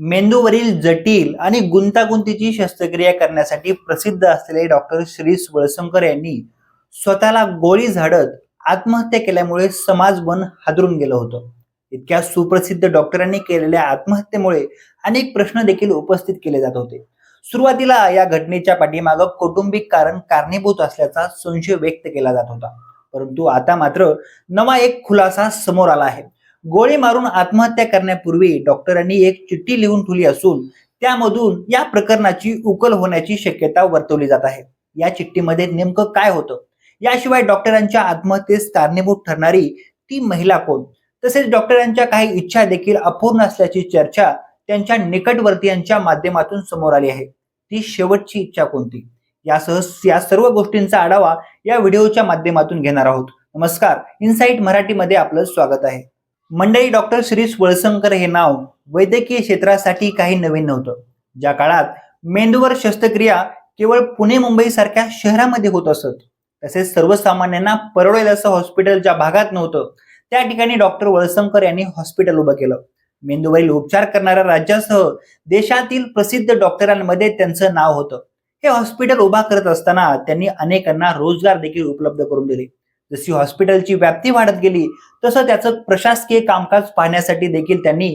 मेंदूवरील जटिल आणि गुंतागुंतीची शस्त्रक्रिया करण्यासाठी प्रसिद्ध असलेले डॉक्टर श्री वळसंकर यांनी स्वतःला गोळी झाडत आत्महत्या केल्यामुळे समाज मन हादरून गेलं होतं. इतक्या सुप्रसिद्ध डॉक्टरांनी केलेल्या आत्महत्येमुळे अनेक प्रश्न देखील उपस्थित केले जात होते. सुरुवातीला या घटनेच्या पाठीमागं कौटुंबिक कारण कारणीभूत असल्याचा संशय व्यक्त केला जात होता. परंतु आता मात्र नवा एक खुलासा समोर आला आहे. गोळी मारून आत्महत्या करण्यापूर्वी डॉक्टरांनी एक चिठ्ठी लिहून ठेवली असून त्यामधून या प्रकरणाची उकल होण्याची शक्यता वर्तवली जात आहे. या चिठ्ठीमध्ये नेमकं काय होतं? याशिवाय डॉक्टरांच्या आत्महत्येस कारणीभूत ठरणारी ती महिला कोण? तसेच डॉक्टरांच्या काही इच्छा देखील अपूर्ण असल्याची चर्चा त्यांच्या निकटवर्तीयांच्या माध्यमातून समोर आली आहे. ती शेवटची इच्छा कोणती? यासह या सर्व गोष्टींचा आढावा या व्हिडिओच्या माध्यमातून घेणार आहोत. नमस्कार. इनसाइट मराठीमध्ये आपलं स्वागत आहे. मंडळी डॉक्टर श्रीष वळसंकर हे नाव वैद्यकीय क्षेत्रासाठी काही नवीन नव्हतं. ज्या काळात मेंदूवर शस्त्रक्रिया केवळ पुणे मुंबई सारख्या शहरामध्ये होत असत तसेच सर्वसामान्यांना परवडेल असं हॉस्पिटल ज्या भागात नव्हतं त्या ठिकाणी डॉक्टर वळसंकर यांनी हॉस्पिटल उभं केलं. मेंदूवरील उपचार करणाऱ्या राज्यासह देशातील प्रसिद्ध डॉक्टरांमध्ये त्यांचं नाव होतं. हे हॉस्पिटल उभा करत असताना त्यांनी अनेकांना रोजगार देखील उपलब्ध करून दिले. जशी हॉस्पिटलची व्याप्ती वाढत गेली तसं त्याचं प्रशासकीय कामकाज पाहण्यासाठी देखील त्यांनी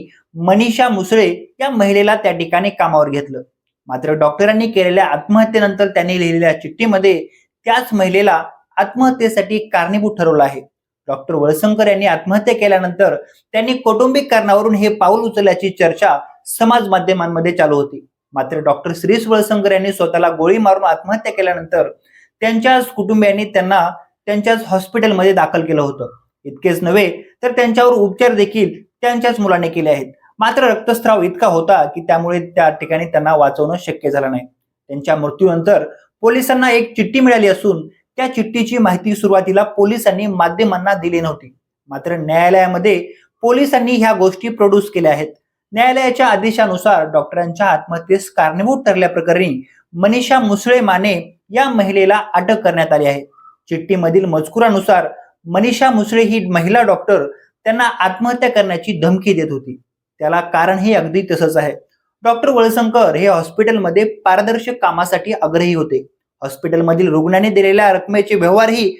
मनीषा मुसळे या महिलेला त्या ठिकाणी कामावर घेतलं. मात्र डॉक्टरांनी केलेल्या आत्महत्येनंतर त्यांनी लिहिलेल्या चिठ्ठीमध्ये त्याच महिलेला आत्महत्येसाठी कारणीभूत ठरवलं आहे. डॉक्टर वळसंकर यांनी आत्महत्या केल्यानंतर त्यांनी कौटुंबिक कारणावरून हे पाऊल उचलल्याची चर्चा समाज माध्यमांमध्ये चालू होती. मात्र डॉक्टर श्रीस वळसंकर यांनी स्वतःला गोळी मारून आत्महत्या केल्यानंतर त्यांच्याच कुटुंबियांनी त्यांना त्यांच्याच हॉस्पिटलमध्ये दाखल केलं होतं. इतकेच नव्हे तर त्यांच्यावर उपचार देखील त्यांच्याच मुलाने केले आहेत. मात्र रक्तस्राव इतका होता की त्यामुळे त्या ठिकाणी त्यांना वाचवणं शक्य झालं नाही. त्यांच्या मृत्यूनंतर पोलिसांना एक चिठ्ठी मिळाली असून त्या चिठ्ठीची माहिती सुरुवातीला पोलिसांनी माध्यमांना दिली नव्हती. मात्र न्यायालयामध्ये पोलिसांनी ह्या गोष्टी प्रोड्यूस केल्या आहेत. न्यायालयाच्या आदेशानुसार डॉक्टरांच्या आत्महत्येस कारणीभूत ठरल्याप्रकरणी मनीषा मुसळे माने या महिलेला अटक करण्यात आली आहे. चिठ्ठीमधील मजकुरानुसार मनीषा मुसळे ही महिला डॉक्टर त्यांना आत्महत्या करण्याची धमकी देत होती. त्याला कारण हे अगदी तसंच आहे. डॉक्टर वळसंकर हे हॉस्पिटलमध्ये पारदर्शक कामासाठी आग्रही होते. हॉस्पिटलमधील रुग्णाने दिलेल्या रकमेचे व्यवहारही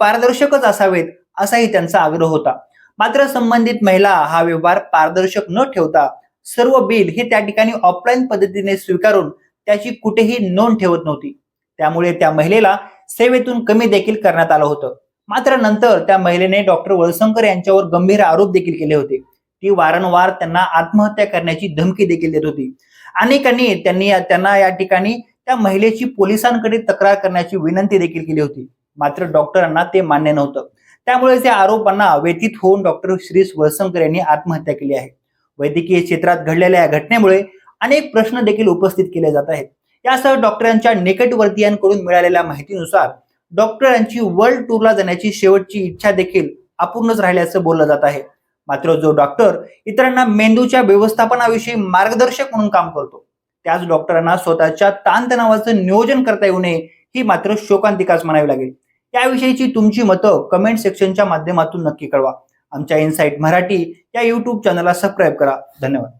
पारदर्शकच असावेत असाही त्यांचा आग्रह होता. मात्र संबंधित महिला हा व्यवहार पारदर्शक न ठेवता सर्व बिल हे त्या ठिकाणी ऑफलाईन पद्धतीने स्वीकारून त्याची कुठेही नोंद ठेवत नव्हती. त्यामुळे त्या महिलेला सेवेतून कमी देखील करण्यात आलं होतं. मात्र नंतर त्या महिलेने डॉक्टर वळसंकर यांच्यावर गंभीर आरोप देखील केले होते. ती वारंवार त्यांना आत्महत्या करण्याची धमकी देखील देत होती. अनेकांनी त्यांनी त्यांना या ठिकाणी त्या महिलेची पोलिसांकडे तक्रार करण्याची विनंती देखील केली होती. मात्र डॉक्टरांना ते मान्य नव्हतं. त्यामुळे त्या आरोपांना व्यतीत होऊन डॉक्टर श्रीस वळसंकर यांनी आत्महत्या केली आहे. वैद्यकीय क्षेत्रात घडलेल्या या घटनेमुळे अनेक प्रश्न देखील उपस्थित केले जात आहेत. यासह डॉक्टरांच्या निकटवर्तीयांकडून मिळालेल्या माहितीनुसार डॉक्टरांची वर्ल्ड टूरला जाण्याची शेवटची इच्छा देखील अपूर्णच राहिल्याचं बोललं जात आहे. मात्र जो डॉक्टर इतरांना मेंदूच्या व्यवस्थापनाविषयी मार्गदर्शक म्हणून काम करतो त्याच डॉक्टरांना स्वतःच्या ताणतणावाचं नियोजन करता येऊ नये ही मात्र शोकांतिकाच म्हणावी लागेल. याविषयीची तुमची मतं कमेंट सेक्शनच्या माध्यमातून नक्की कळवा. आमच्या इनसाइट मराठी या युट्यूब चॅनलला सबस्क्राईब करा. धन्यवाद.